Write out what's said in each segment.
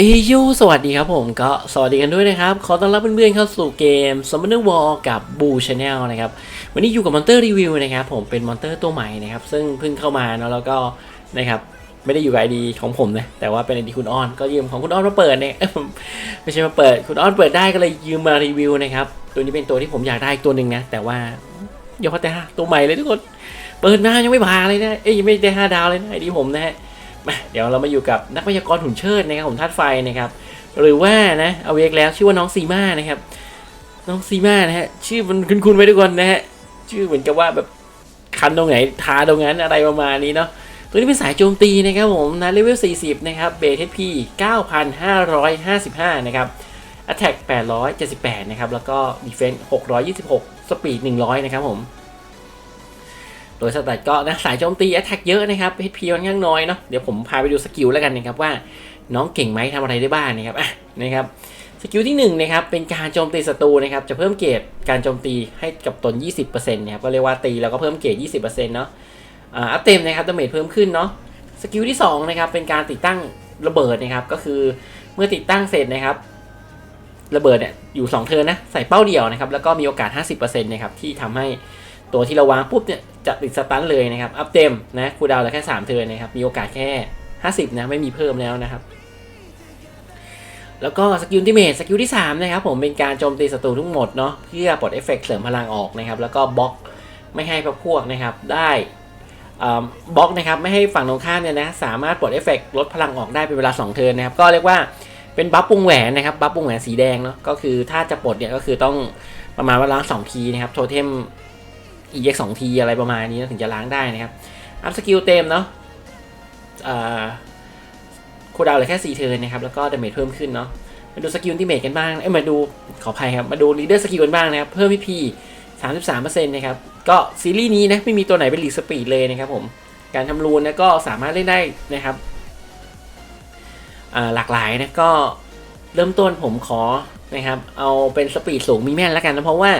เอยูสวัสดีครับผมก็สวัสดีกันด้วยนะครับ ขอต้อนรับเพื่อนๆเข้าสู่เกม Summoner War กับบูชาแนลนะครับ วันนี้อยู่กับมอนเตอร์รีวิวนะครับ ผมเป็นมอนเตอร์ตัวใหม่นะครับ ซึ่งเพิ่งเข้ามาเนาะแล้วก็นะครับไม่ได้อยู่กับไอดีของผมนะ แต่ว่าเป็นไอดีคุณอ้อน ก็ยืมของคุณอ้อนมาเปิดเนี่ยไม่ใช่มาเปิด คุณอ้อนเปิดได้ก็เลยยืมมารีวิวนะครับ ตัวนี้เป็นตัวที่ผมอยากได้อีกตัวหนึ่งนะ แต่ว่าเดี๋ยวเขาแต่ตัวใหม่เลยทุกคน เปิดมายังไม่ผ่าเลยนะ เอ้ยยังไม่ได้ห้าดาวเลยนะไอดีผมนะฮะ เดี๋ยวเรามาอยู่กับนักพยากรณ์หุ่นเชิดนะครับผมธาตุไฟนะครับ หรือว่านะเอาเวกแล้วชื่อว่าน้องซีมานะครับ น้องซีมานะฮะชื่อมันคุ้นๆไว้ทุกคนนะฮะชื่อเหมือนกับว่าแบบคันตรงไหนทาตรงนั้นอะไรประมาณนี้เนาะตัวนี้เป็นสายโจมตีนะครับผมนะเลเวล 40 นะครับเบสพี9,555 นะครับ Attack 878 นะครับ แล้วก็ Defense 626 Speed 100 นะครับผม โดยสแตทก็นะสายโจมตี Attack เยอะนะครับ HP ค่อนข้างน้อยเนาะเดี๋ยวผมพาไปดูสกิลแล้วกันนะครับว่าน้องเก่งไหมทำอะไรได้บ้างนะครับอะนะครับสกิลที่1นะครับเป็นการโจมตีศัตรูนะครับจะเพิ่มเกรดการโจมตีให้กับตน 20%นะครับก็เรียกว่าตีแล้วก็เพิ่มเกรด20%เนาะอ่าอัพเต็มนะครับดาเมจเพิ่มขึ้นเนาะสกิลที่2นะครับเป็นการติดตั้งระเบิดนะครับก็คือเมื่อติดตั้งเสร็จนะครับระเบิดเนี่ยอยู่ 2 เทิร์นนะใส่เป้าเดียวนะครับแล้วก็มีโอกาส 50%นะครับที่ทำให้ ตัวที่เราวางปุ๊บเนี่ยจะติดสตันเลยนะครับ อัพเต็มนะคูดาวน์เหลือแค่ 3 เทิร์นนะครับ มีโอกาสแค่ 50 นะ ไม่มีเพิ่มแล้วนะครับ แล้วก็สกิลที่เมทสกิลที่ 3 นะครับ ผมเป็นการโจมตีศัตรูทั้งหมดเนาะเพื่อปลดเอฟเฟกต์เสริมพลังออกนะครับ แล้วก็บล็อกไม่ให้พวกพวกนะครับได้บล็อกนะครับไม่ให้ฝั่งตรงข้ามเนี่ยนะสามารถปลดเอฟเฟกต์ลดพลังออกได้เป็นเวลา 2 เทิร์นนะครับ ก็เรียกว่าเป็นบัฟวงแหวนนะครับบัฟวงแหวนสีแดงเนาะก็คือถ้าจะปลดเนี่ยก็คือต้องประมาณว่าล้างสองทีนะครับโทเทม อีกสองทีอะไรประมาณนี้นะถึงจะล้างได้นะครับ อัพสกิลเต็มเนาะคูดาวเหลือแค่ 4 เทิร์นนะครับ แล้วก็ดาเมจเพิ่มขึ้นเนาะ มาดูสกิลที่เมจกันบ้าง เอ้ย มาดู ขออภัยครับ มาดูลีดเดอร์สกิลกันบ้างนะครับ เพิ่มพีพี33%นต์นะครับ ก็ซีรีส์นี้นะ ไม่มีตัวไหนเป็นลีดสปีดเลยนะครับผม การทำรูนนะก็สามารถเล่นได้นะครับ หลากหลายนะก็เริ่มต้นผมขอนะครับ เอาเป็นสปีดสูงมีแม่นแล้วกันนะ เพราะว่า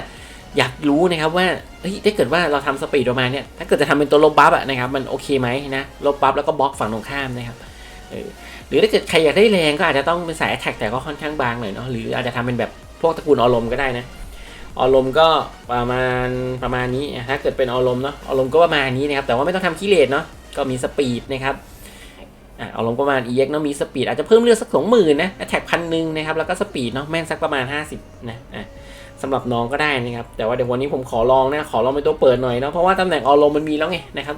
อยากรู้นะครับว่า ถ้าเกิดว่าเราทำสปีดประมาเนี้ยถ้าเกิดจะทำเป็นตัวลบบัฟอะนะครับ มันโอเคไหมนะ ลบบัฟแล้วก็บล็อกฝั่งตรงข้ามนะครับหรือถ้าเกิดใครอยากได้แรงก็อาจจะต้องเป็นสายแท็กแต่ก็ค่อนข้างบางหน่อยเนาะ หรืออาจจะทำเป็นแบบพวกตระกูลออลมก็ได้นะ ออลมก็ประมาณประมาณนี้ ถ้าเกิดเป็นออลมเนาะ ออลมก็ประมาณนี้นะครับ แต่ว่าไม่ต้องทำคิเลตเนาะ ก็มีสปีดนะครับอ่าออลมประมาณ EX เนาะมีสปีดอาจจะเพิ่มเลือดสักสองหมื่นนะแท็กพันหนึ่งนะครับ แล้วก็สปีดเนาะแม่นสักประมาณ 50 นะอะ สำหรับน้องก็ได้นะครับ แต่ว่าเดี๋ยววันนี้ผมขอลองนะ ขอลองเป็นตัวเปิดหน่อยเนาะเพราะว่าตำแหน่งออลมมันมีแล้วไงนะครับ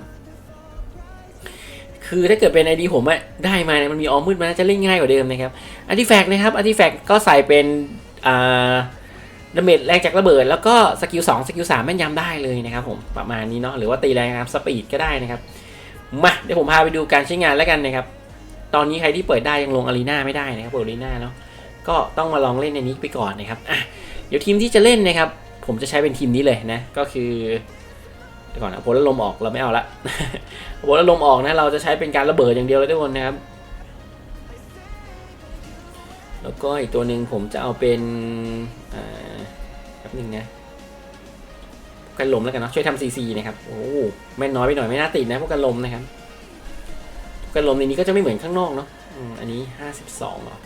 คือถ้าเกิดเป็นไอดีผมอะได้มาเนี่ยมันมีออมืดมาจะเล่นง่ายกว่าเดิมนะครับอาร์ติแฟกต์นะครับอาร์ติแฟกต์ก็ใส่เป็นอ่าดาเมจแรงจากระเบิด แล้วก็สกิล2สกิล3แม่นยำได้เลยนะครับผมประมาณนี้เนาะหรือว่าตีแรงครับสปีดก็ได้นะครับมาเดี๋ยวผมพาไปดูการใช้งานแล้วกันนะครับ ตอนนี้ใครที่เปิดได้ยังลงอารีนาไม่ได้นะครับอารีนาเนาะ ก็ต้องมาลองเล่นในนี้ไปก่อนนะครับอะเดี๋ยวทีมที่จะเล่นนะครับ ผมจะใช้เป็นทีมนี้เลยนะ ก็คือเดี๋ยวก่อนเอาโพลลมออกเราไม่เอาละเอาโพลลมออกนะเราจะใช้เป็นการระเบิดอย่างเดียวเลยทุกคนนะครับ แล้วก็อีกตัวหนึ่งผมจะเอาเป็นอ่าแป๊บหนึงนะกันลมแล้วกันเนาะช่วยทำซีซีนะครับโอ้แม่น้อยไปหน่อยไม่น่าติดนะพวกกันลมนะครับกันลมในนี้ก็จะไม่เหมือนข้างนอกเนาะอันนี้ห้าสิบสองเหรอ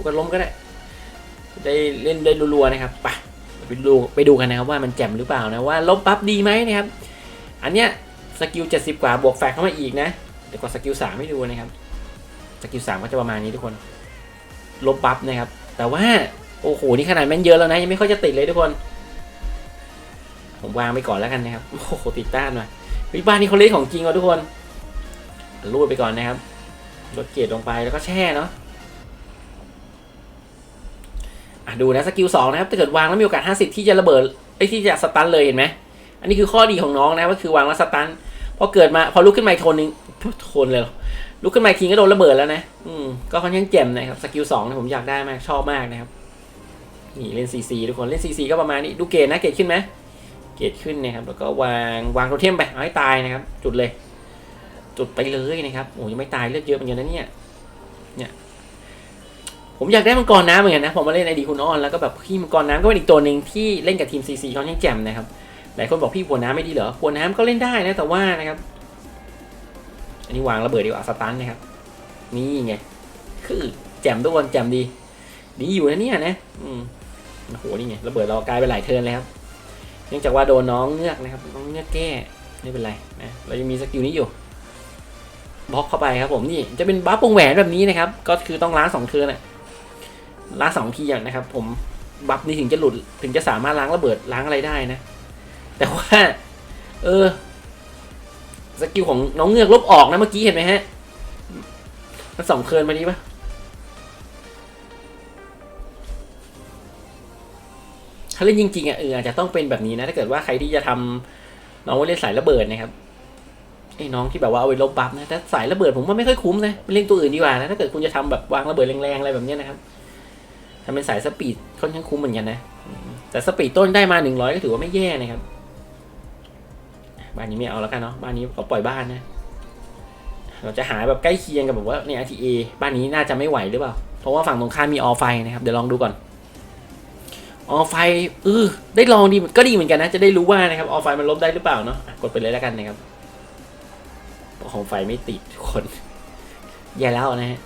พวกกันลมก็ได้ ได้เล่นได้รัวๆนะครับไปไปดูไปดูกันนะครับว่ามันแจ่มหรือเปล่านะว่าลบปั๊บดีไหมนะครับ อันเนี้ยสกิล70กว่าบวกแฟกเข้ามาอีกนะเดี๋ยวกดสกิล3ให้ดูนะครับสกิล3ก็จะประมาณนี้ทุกคน ลบปั๊บนะครับ แต่ว่าโอ้โหนี่ขนาดแม่นเยอะแล้วนะยังไม่ค่อยจะติดเลยทุกคน ผมวางไปก่อนแล้วกันนะครับโอ้โหติดต้านมาวิบ้านนี้เขาเล่นของจริงอะทุกคนรูดไปก่อนนะครับลดเกรดลงไปแล้วก็แช่เนาะ ดูนะสกิลสองนะครับถ้าเกิดวางแล้วมีโอกาส 50 ที่จะระเบิดไอ้ที่จะสตันเลยเห็นไหมอันนี้คือข้อดีของน้องนะก็คือวางแล้วสตันพอเกิดมาพอลุกขึ้นมาโทนหนึงโทนเลยหรอลุกขึ้นมาทีก็โดนระเบิดแล้วนะ อืมก็ค่อนข้างเจ็มนะครับสกิลสองนะผมอยากได้มากชอบมากนะครับนี่เล่นซีซีทุกคนเล่นซีซีก็ประมาณนี้ดูเกรดนะเกรดขึ้นไหมเกรดขึ้นนะครับแล้วก็วางวางโทเทมไปเอาให้ตายนะครับ จุดเลย จุดไปเลยนะครับโอ้ยังไม่ตายเลือดเยอะเหมือนกันนะเนี่ยเนี่ย ผมอยากได้มังกรน้ำเหมือนกันนะผมมาเล่นไอดีคุณอ้อนแล้วก็แบบพี่มังกรน้ำก็เป็นอีกตัวหนึ่งที่เล่นกับทีมซีซีเขายังแจ่มนะครับหลายคนบอกพี่หัวน้ำไม่ดีเหรอหัวน้ำก็เล่นได้นะแต่ว่านะครับ อันนี้วางระเบิดดีกว่าสตันนะครับ นี่ไงคือแจ่มทุกคนแจ่มดีดีอยู่นะเนี่ยนะอืมโอ้โหนี่ไงระเบิดเรากลายไปหลายเทิร์นเลยครับเนื่องจากว่าโดนน้องเงือกนะครับน้องเงือกแก้ไม่เป็นไรนะเรายังมีสกิลนี้อยู่บล็อกเข้าไปครับผมนี่จะเป็นบัฟวงแหวนแบบนี้นะครับ ก็คือต้องล้างสองเทิร์นอะ ล้างสองทีอะนะครับ ผมบัฟนี้ถึงจะหลุดถึงจะสามารถล้างระเบิดล้างอะไรได้นะ แต่ว่า เออสกิลของน้องเงือกลบออกนะเมื่อกี้เห็นไหมฮะ มันสองเทิร์นมาดีปะถ้าเล่นจริงๆอะเอออาจจะต้องเป็นแบบนี้นะ ถ้าเกิดว่าใครที่จะทำน้องว่าเล่นสายระเบิดนะครับไอ้น้องที่แบบว่าเอาไว้ลบบัฟนะแต่สายระเบิดผมว่าไม่ค่อยคุ้มนะเล่นตัวอื่นดีกว่านะถ้าเกิดคุณจะทำแบบวางระเบิดแรงๆอะไรแบบนี้นะครับ ทำเป็นสายสปีดค่อนข้างคุ้มเหมือนกันนะ แต่สปีดต้นได้มาหนึ่งร้อยก็ถือว่าไม่แย่นะครับ บ้านนี้ไม่เอาแล้วกันเนาะ บ้านนี้เขาปล่อยบ้านนะ เราจะหาแบบใกล้เคียงกับแบบว่าเนี่ย RTA บ้านนี้น่าจะไม่ไหวหรือเปล่า เพราะว่าฝั่งตรงข้ามมีออไฟนะครับ เดี๋ยวลองดูก่อน ออไฟเออได้ลองดีก็ดีเหมือนกันนะ จะได้รู้ว่านะครับ ออไฟมันลบได้หรือเปล่าเนาะ กดไปเลยแล้วกันนะครับขออไฟไม่ติดทุกคน แย่แล้วนะฮะ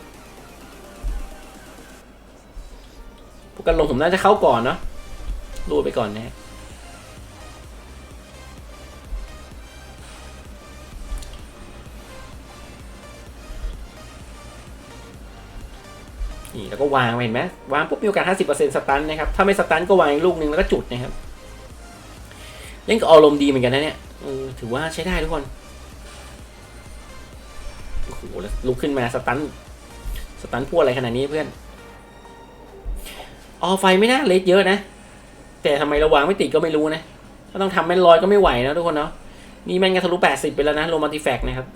กันลงผมน่าจะเข้าก่อนเนาะรูดไปก่อนนะฮะนี่แล้วก็วางเห็นไหมวางปุ๊บมีโอกาส 50%สตันนะครับ ถ้าไม่สตันก็วางอีกลูกหนึ่งแล้วก็จุดนะครับ เล่นกับอารมณ์ดีเหมือนกันนะเนี่ยเออถือว่าใช้ได้ทุกคน โอ้โหลุกขึ้นมาสตัน สตันพูดอะไรขนาดนี้เพื่อน ออไฟไม่น่าเลทเยอะนะ แต่ทำไมราวางไม่ติดก็ไม่รู้นะถ้าต้องทำแม่นลอยก็ไม่ไหวนะทุกคนเนาะนี่แม่งก็ทะลุ80ไปแล้วนะโรมาติแฟกนะครับ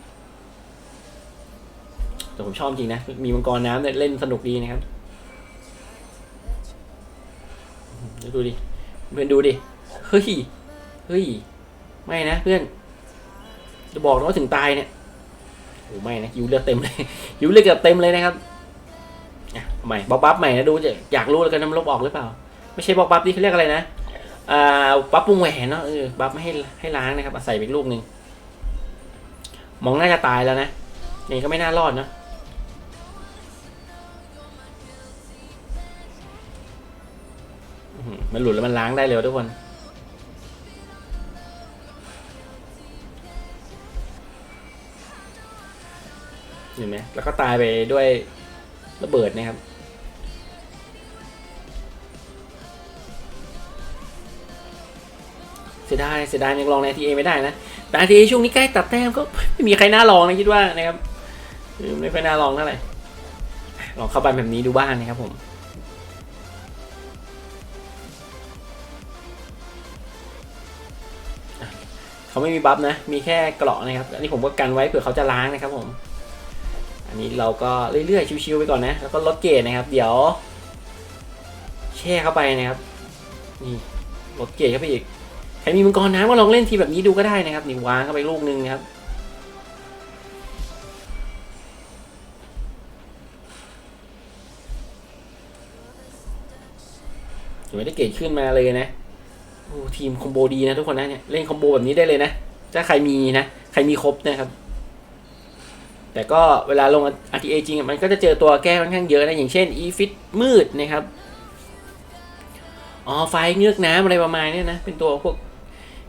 แต่ผมชอบจริงนะ มีมังกรน้ำเนี่ยเล่นสนุกดีนะครับเดี๋ยวดูดิเพื่อนดูดิ เฮ้ย เฮ้ย ไม่นะเพื่อน จะบอกนะว่าถึงตายเนี่ยโอ้ไม่นะยิวเลือดเต็มเลยยิวเลือดเกือบเต็มเลยนะครับ ใหม่บ๊อบบัฟใหม่นะดูจะอยากรู้แล้วกันน้ำลบออกหรือเปล่า ไม่ใช่บ๊อบบัฟที่เขาเรียกอะไรนะอ่าบัฟวงแหวนเนาะเออบัฟไม่ให้ให้ล้างนะครับใส่ไปอีกลูกหนึ่งมองน่าจะตายแล้วนะนี่ก็ไม่น่ารอดนะมันหลุดแล้วมันล้างได้เลยทุกคน เห็นไหมแล้วก็ตายไปด้วย ระเบิดนะครับ เสียดายเสียดายยังลองใน TA ไม่ได้นะแต่ TA ช่วงนี้ใกล้ตัดแต้มก็ไม่มีใครน่าลองนะคิดว่านะครับไม่ค่อยน่าลองเท่าไหร่ลองเข้าไปแบบนี้ดูบ้างนะครับผมเขาไม่มีบัฟนะ มีแค่เกราะนะครับ อันนี้ผมก็กันไว้เผื่อเขาจะล้างนะครับผม อันนี้เราก็เรื่อยๆชิวๆไปก่อนนะ แล้วก็ลดเกรดนะครับ เดี๋ยว แช่เข้าไปนะครับนี่ลดเกรดเข้าไปอีกใครมีมังกรน้ำก็ลองเล่นทีแบบนี้ดูก็ได้นะครับนี่วางเข้าไปลูกนึงนะครับถือว่ได้เกรดขึ้นมาเลยนะโอ้ทีมคอมโบดีนะทุกคนนะเนี่ยเล่นคอมโบแบบนี้ได้เลยนะถ้าใครมีนะ ใครมีครบนะครับ แต่ก็เวลาลง RTA จริงมันก็จะเจอตัวแก้ค่อนข้างเยอะนะ อย่างเช่น e f i t มืดนะครับ อ๋อ ไฟเงือกน้ำอะไรประมาณนี้นะ เป็นตัวพวก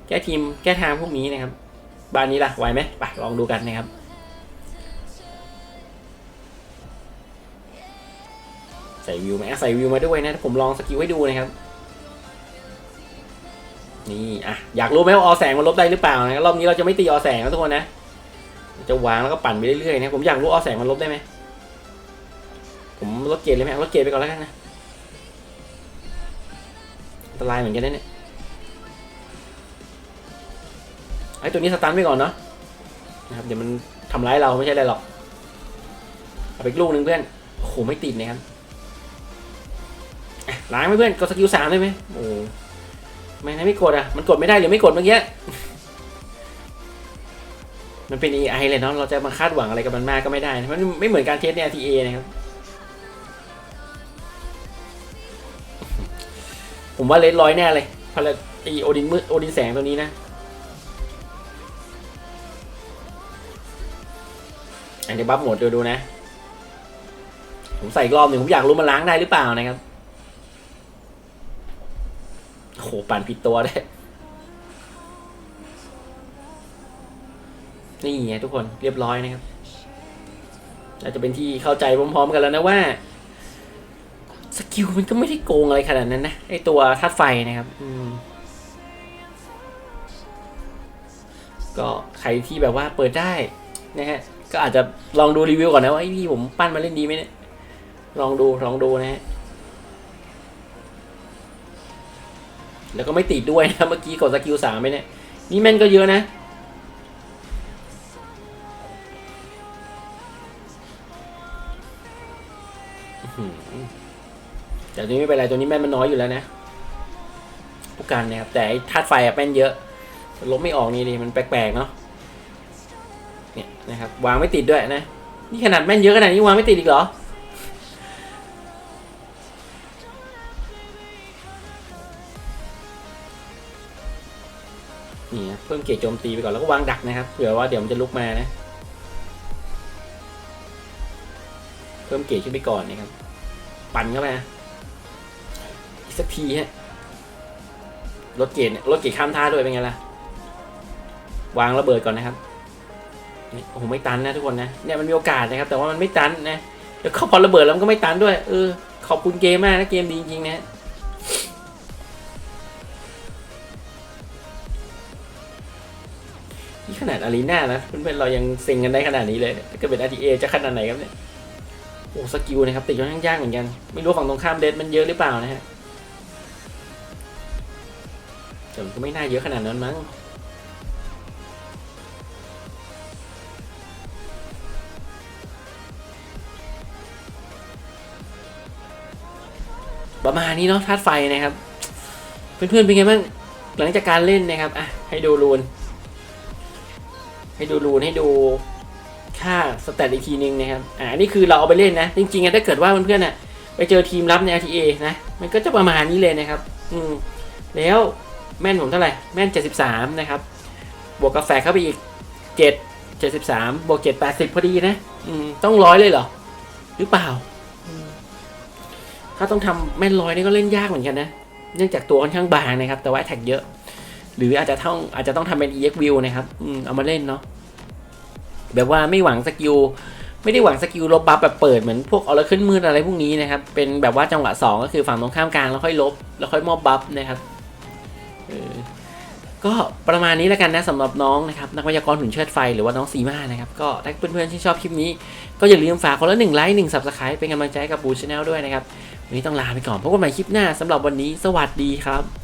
แก้ทีมแก้ทางพวกนี้นะครับ บานนี้ล่ะ ไหวไหมไปลองดูกันนะครับใส่วิวไหมใส่วิวมาด้วยนะผมลองสกิลให้ดูนะครับ นี่อะอยากรู้ไหมว่าออแสงมันลบได้หรือเปล่านะรอบนี้เราจะไม่ตีอแสงนะทุกคนนะ จะวางแล้วก็ปั่นไปเรื่อยๆนะผมอยากรู้เอาแสงมันลบได้ไหมผมลดเกรดเลยไหมลดเกรดไปก่อนแล้วกันนะอันตรายเหมือนกันนะเนี่ยไอ้ตัวนี้สตันไปก่อนเนาะนะครับเดี๋ยวมันทำร้ายเราไม่ใช่อะไรหรอกเอาไปลูกหนึ่งเพื่อนโอ้โหไม่ติดนะครับล้างไหมเพื่อนกดสกิลสามได้ไหมโอ้ไม่นะไม่กดอะมันกดไม่ได้หรือไม่กดเมื่อกี้ มันเป็น AI เลยเนาะเราจะมาคาดหวังอะไรกับมันมากก็ไม่ได้นะมันไม่เหมือนการเทสใน RTA นะครับ ผมว่าเลดร้อยแน่เลยพอละไอโอดินมืดโอดินแสงตัวนี้นะอันนี้บัฟหมดดูดูนะ ผมใส่กรอบหนึ่งผมอยากรู้มันล้างได้หรือเปล่านะครับโอ้โหปั่นผิดตัวได้ นี่ไงทุกคนเรียบร้อยนะครับอาจจะเป็นที่เข้าใจพร้อมๆกันแล้วนะว่าสกิลมันก็ไม่ได้โกงอะไรขนาดนั้นนะไอตัวธาตุไฟนะครับ อืมก็ใครที่แบบว่าเปิดได้นะฮะ ก็อาจจะลองดูรีวิวก่อนนะว่าไอพี่ผมปั้นมาเล่นดีไหมเนี่ยลองดูลองดูนะฮะแล้วก็ไม่ติดด้วยนะเมื่อกี้กดสกิลสามไปเนี่ยนี่แม่นก็เยอะนะ แต่ตัวนี้ไม่เป็นไรตัวนี้แม่นมันน้อยอยู่แล้วนะผู้กันนะครับแต่ธาตุไฟอะแม่นเยอะลบไม่ออกนี่ดิมันแปลกๆเนาะเนี่ยนะครับวางไม่ติดด้วยนะ นี่ขนาดแม่นเยอะขนาดนี้วางไม่ติดอีกเหรอนี่เพิ่มเกรดโจมตีไปก่อนแล้วก็วางดักนะครับเผื่อว่าเดี๋ยวมันจะลุกมานะ เพิ่มเกรดขึ้นไปก่อนนะครับ ปั่นเข้าไปอีกสักทีฮะลดเกรดเนี่ยลดเกรดข้ามท่าด้วยเป็นไงล่ะ วางระเบิดก่อนนะครับโอ้โหไม่ตันนะทุกคนนะเนี่ยมันมีโอกาสนะครับ แต่ว่ามันไม่ตันนะแล้วเขาพอระเบิดแล้วมันก็ไม่ตันด้วยเออขอบคุณเกมมากนะเกมดีจริงๆนะนี่ขนาดอารีนานะเพื่อนๆเรายังเซ็งกันได้ขนาดนี้เลยถ้าเกิดเป็น RTA จะขนาดไหนครับเนี่ย โอ้สกิลนะครับติดค่อนข้างยากเหมือนกัน ไม่รู้ฝั่งตรงข้ามเดนมันเยอะหรือเปล่านะฮะแต่มันก็ไม่น่าเยอะขนาดนั้นมั้งประมาณนี้เนาะธาตุไฟนะครับ เพื่อนๆเป็นไงบ้างหลังจากการเล่นนะครับอะให้ดูรูน ให้ดูรูนให้ดู ค่าสแตทอีกทีนึงนะครับ อ่า นี่คือเราเอาไปเล่นนะ จริงๆอะถ้าเกิดว่าเพื่อนๆน่ะไปเจอทีมรับใน RTA นะ มันก็จะประมาณนี้เลยนะครับ อืม แล้วแม่นผมเท่าไหร่ แม่น 73 นะครับ บวกกาแฟเข้าไปอีก 7 73 บวก 7 80 พอดีนะ อืม ต้องร้อยเลยเหรอ หรือเปล่าอืมถ้าต้องทำแม่นร้อยนี่ก็เล่นยากเหมือนกันนะ เนื่องจากตัวค่อนข้างบางนะครับ แต่ว่าแท็กเยอะ หรืออาจจะต้องอาจจะต้องทำเป็น EX view นะครับ อืม เอามาเล่นเนาะ แบบว่าไม่หวังสกิลไม่ได้หวังสกิลลบบัฟแบบเปิดเหมือนพวกออร์เคิลมืดอะไรพวกนี้นะครับเป็นแบบว่าจังหวะ 2 ก็คือฝั่งตรงข้ามกลางแล้วค่อยลบ แล้วค่อยมอบบัฟนะครับก็ประมาณนี้แล้วกันนะสำหรับน้องนะครับนักวิทยากรหุ่นเชิดไฟหรือว่าน้องซีมานะครับก็ถ้าเพื่อนๆที่ชอบคลิปนี้ ก็อย่าลืมฝากคนละหนึ่งไลค์หนึ่งสับสไครป์เป็นกำลังใจกับบูชแนลด้วยนะครับวันนี้ต้องลาไปก่อนพบกันใหม่คลิปหน้าสำหรับวันนี้สวัสดีครับ